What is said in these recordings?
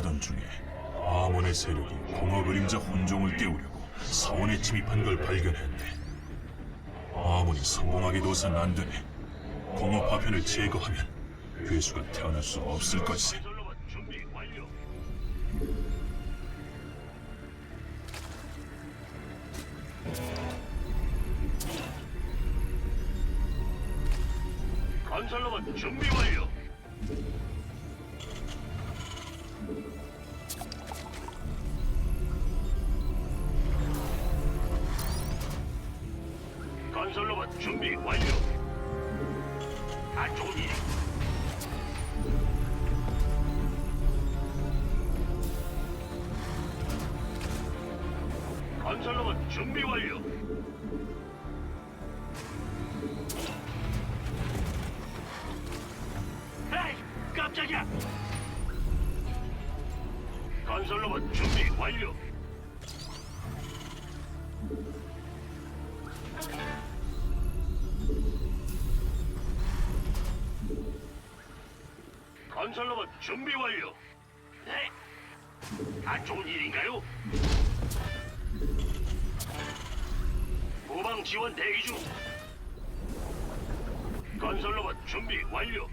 조사하던 중에 아몬의 세력이 공허 그림자 혼종을 깨우려고 사원에 침입한 걸 발견했네. 아몬이 성공하게 둬선 안 되네. 공허 파편을 제거하면 괴수가 태어날 수 없을 것이세. 건설로봇 준비 건설로봇 준비 완료. 안 좋은 일이. 건설로봇 준비 완료. 에이, 깜짝이야. 건설로봇 준비 완료. 준비 완료. 네. 안 좋은 일인가요? 후방 지원 대기 중. 건설 로봇 준비 완료.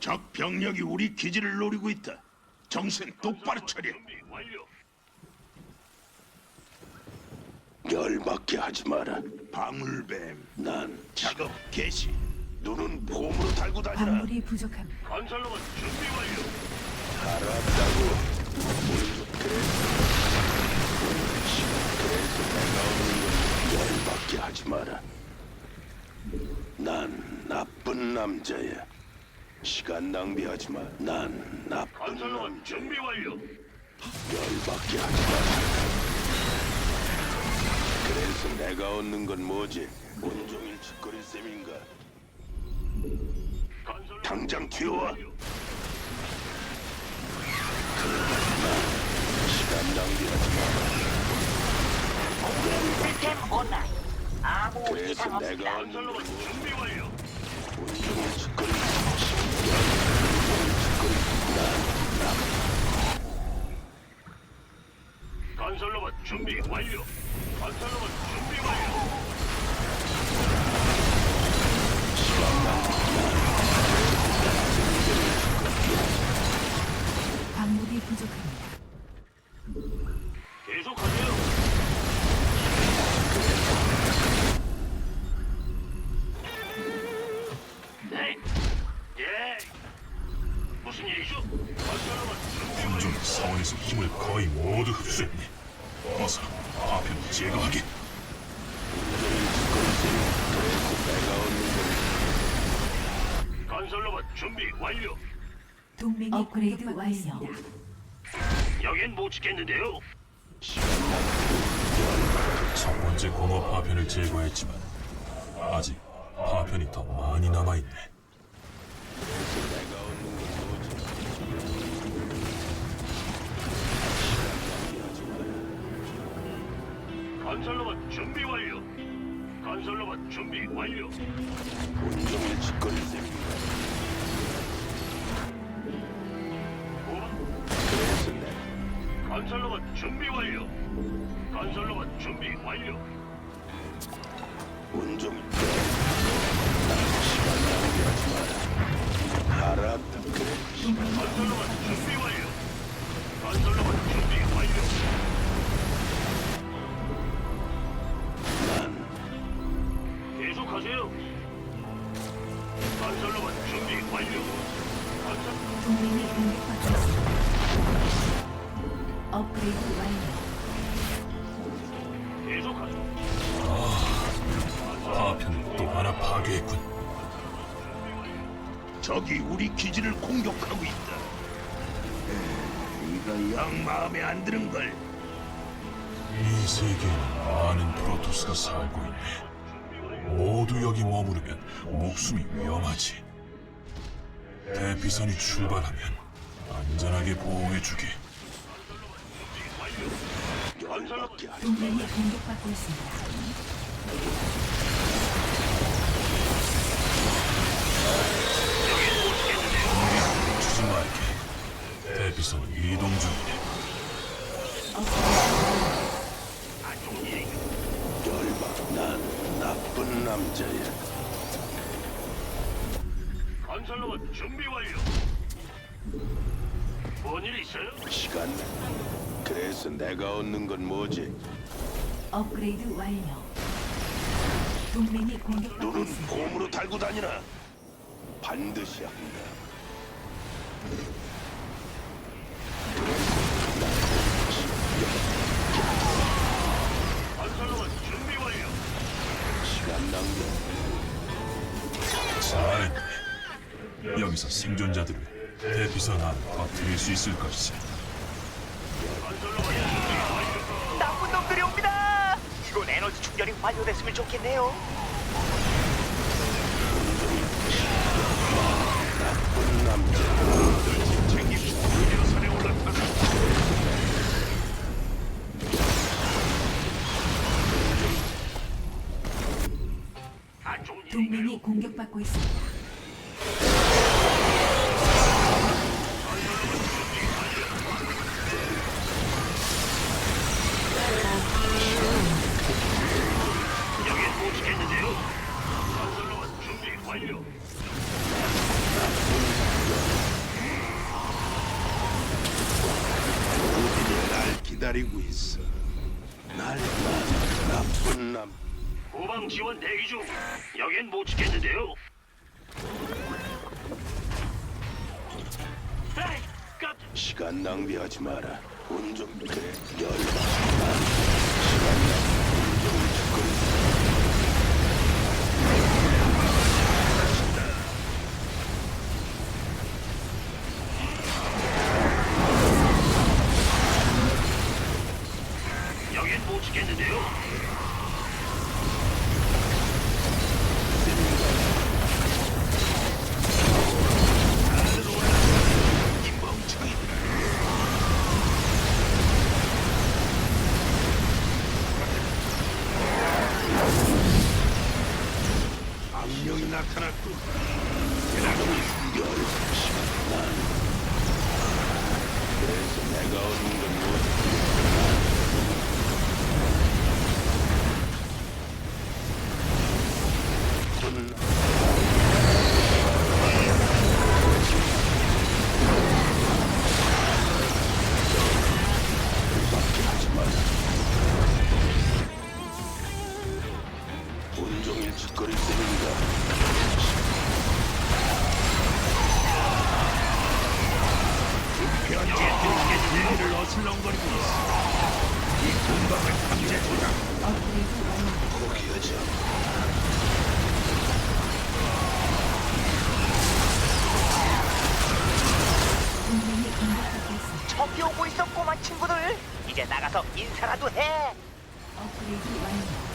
적 병력이 우리 기지를 노리고 있다. 정신 똑바로 차려. 준비 완료. 열받게 하지 마라. 방울뱀. 난 작업 개시. 눈은 봄으로 달고 다니라. 광물이 부족합니다. 건설로봇 준비 완료. 알았다고. 그래서 내가 오는 건 열받게 하지 마라. 난 나쁜 남자야. 시간 낭비하지 마. 난 나쁜 건설로봇 남자. 준비 완료. 열받게 하지 마라. 그래서 내가 얻는 건 뭐지? 온종일 짓거릴 셈인가? 당장 튀어와. 완료. 시간 낭비하지 마. 시스템 온라인. 아무 그래서 이상 없습니다. 내가 얻는 건 건설로봇 뭐지? 준비 완료. 온종일 짓거릴 건설로봇 준비 완료. 건설로봇 준비 완료. 광물이 부족합니다. 일이죠? 혼종이 사원에서 힘을 거의 모두 흡수했네. 어서 파편을 제거하게. 건설로봇 준비 완료. 동맹이 업그레이드 완료. 여긴 못 지켰는데요. 첫 번째 공허 파편을 제거했지만 아직 파편이 더 많이 남아있네. 건설로봇 준비 완료. 건설로봇 준비 완료. 그래서 내가 건설로봇 준비 완료. 건설로봇 준비 완료. 온종일 난 시간 낭비하지 마라. 알았다. 그래. 건설로봇 준비 완료. 건설로봇 준비 완료. 계속하세요. 건설로봇 준비 완료. 건설 동맹이 공격받고 있습니다. 업그레이드 완료. 계속하세요. 파편을 또 하나 파괴했군. 적이 우리 기지를 공격하고 있다. 에이, 이거 영 마음에 안 드는 걸. 이 세계에는 많은 프로토스가 살고 있네. 모두 여기 머무르면 목숨이 위험하지. 대피선이 출발하면 안전하게 보호해주게. 동맹이 공격받고 있습니다. 그래서 내가 얻는 건 뭐지 업그레이드 완료. 동맹이 공격받고 눈은 있습니다. 곰으로 달고 다니나 반드시 한다 건설로봇 준비 완료. 시간 낭비 잘했네. 여기서 생존자들을 대피선 안에 퍼뜨릴 수 있을 것이지. 나쁜 놈들이 옵니다. 이건 에너지 충전이 완료됐으면 좋겠네요. 동맹이? 공격받고 있습니다. 기다리고 있어 날난 나쁜 남 후방 지원 대기 중. 여긴 못 지켰는데요. 에이, 깜. 시간 낭비하지 마라 온좀 그래 열받 난 시간 낭비 온종일 짓거리 나타났군 대나무를 열 시간 난 그래서 내가 얻는 어슬렁거리고 있어. 이 공방을 완료. 포기하지. 저기 오고 있어 꼬만 친구들. 이제 나가서 인사라도 해. 업그레이드 완료.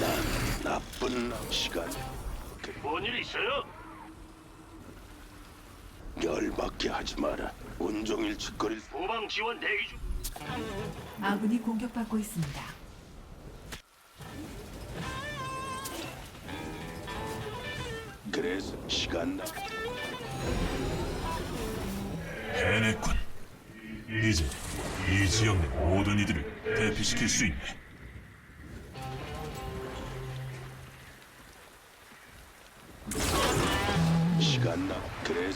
난 나쁜 남 시간 그 뭔일 있어요? 열받게 하지 마라. 온종일 짓거릴 후방 지원 대기 중. 아군이 공격받고 있습니다. 그래서 시간 나 해냈군. 이제 이 지역 내 모든 이들을 대피시킬 수 있네.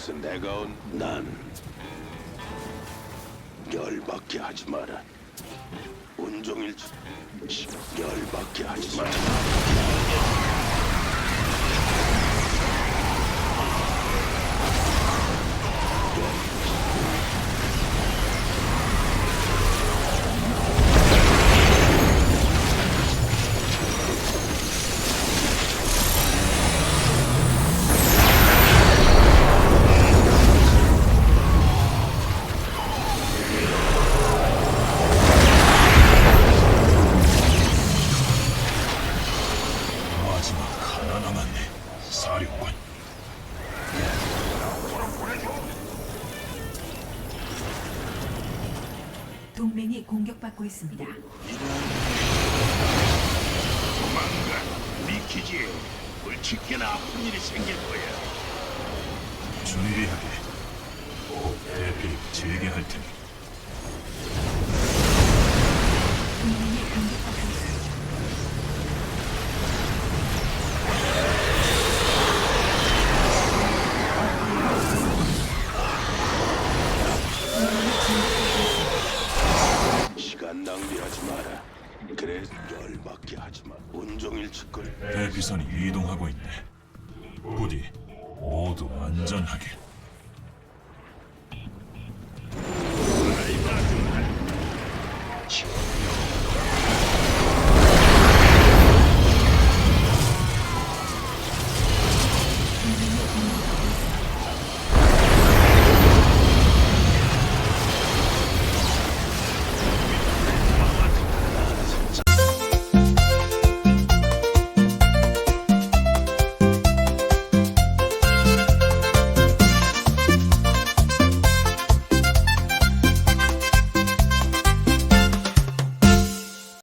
그래서 내가 온난 열받게 하지 마라. 온종일 시- 열받게 하지 마라. 공격받고 있습니다. 우리 기지에 불치게나 아픈 일이 생길 거야. 준비하게. 꼭 대피를 재개할 테니. 시간 낭비하지 마라. 그래 열받게 하지 마. 온종일 측근 대피선이 이동하고 있네. 부디 모두 안전하게.